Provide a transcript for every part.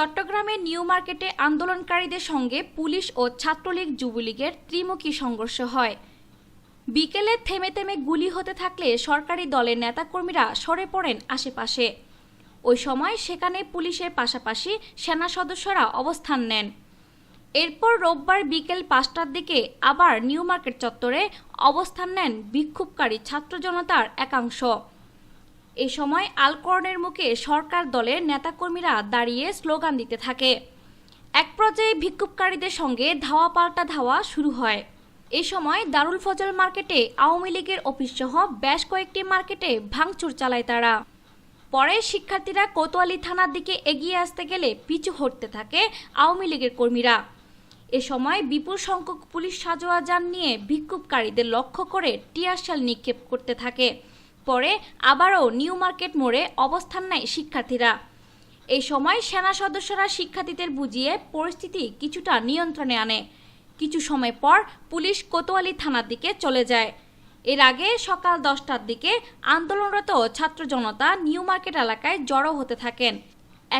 চট্টগ্রামের নিউ মার্কেটে আন্দোলনকারীদের সঙ্গে পুলিশ ও ছাত্রলীগ যুবলীগের ত্রিমুখী সংঘর্ষ হয়। বিকেলে থেমে থেমে গুলি হতে থাকলে সরকারি দলের নেতাকর্মীরা সরে পড়েন আশেপাশে। ওই সময় সেখানে পুলিশের পাশাপাশি সেনা সদস্যরা অবস্থান নেন। এরপর রোববার বিকেল পাঁচটার দিকে আবার নিউ মার্কেট চত্বরে অবস্থান নেন বিক্ষোভকারী ছাত্র জনতার একাংশ। এ সময় আলকরণের মুখে সরকার দলের নেতাকর্মীরা দাঁড়িয়ে স্লোগান দিতে থাকে। এক পর্যায়ে বিক্ষোভকারীদের সঙ্গে ধাওয়া পাল্টা ধাওয়া শুরু হয়। এ সময় দারুল ফজল মার্কেটে আওয়ামী লীগের অফিস সহ বেশ কয়েকটি মার্কেটে ভাঙচুর চালায় তারা। পরে শিক্ষার্থীরা কোতোয়ালি থানার দিকে এগিয়ে আসতে গেলে পিছু হটতে থাকে আওয়ামী লীগের কর্মীরা। এ সময় বিপুল সংখ্যক পুলিশ সাজোয়া যান নিয়ে বিক্ষোভকারীদের লক্ষ্য করে টিয়ারশাল নিক্ষেপ করতে থাকে। পরে আবারও নিউ মার্কেট মোড়ে অবস্থান নেয় শিক্ষার্থীরা। এই সময় সেনা সদস্যরা শিক্ষার্থীদের বুঝিয়ে পরিস্থিতি কিছুটা নিয়ন্ত্রণে আনে। কিছু সময় পর পুলিশ কোতোয়ালি থানার দিকে চলে যায়। এর আগে সকাল দশটার দিকে আন্দোলনরত ছাত্র জনতা নিউ মার্কেট এলাকায় জড়ো হতে থাকেন।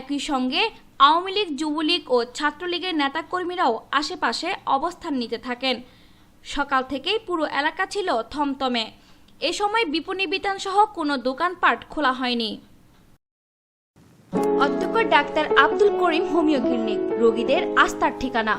একই সঙ্গে আওয়ামী লীগ, যুবলীগ ও ছাত্রলীগের নেতাকর্মীরাও আশেপাশে অবস্থান নিতে থাকেন। সকাল থেকেই পুরো এলাকা ছিল থমথমে। এ সময় বিপণী বিতান সহ কোনো দোকানপাট খোলা হয়নি। অধ্যক্ষ doctor Abdul Karim homeo clinic, রোগীদের আস্থার ঠিকানা।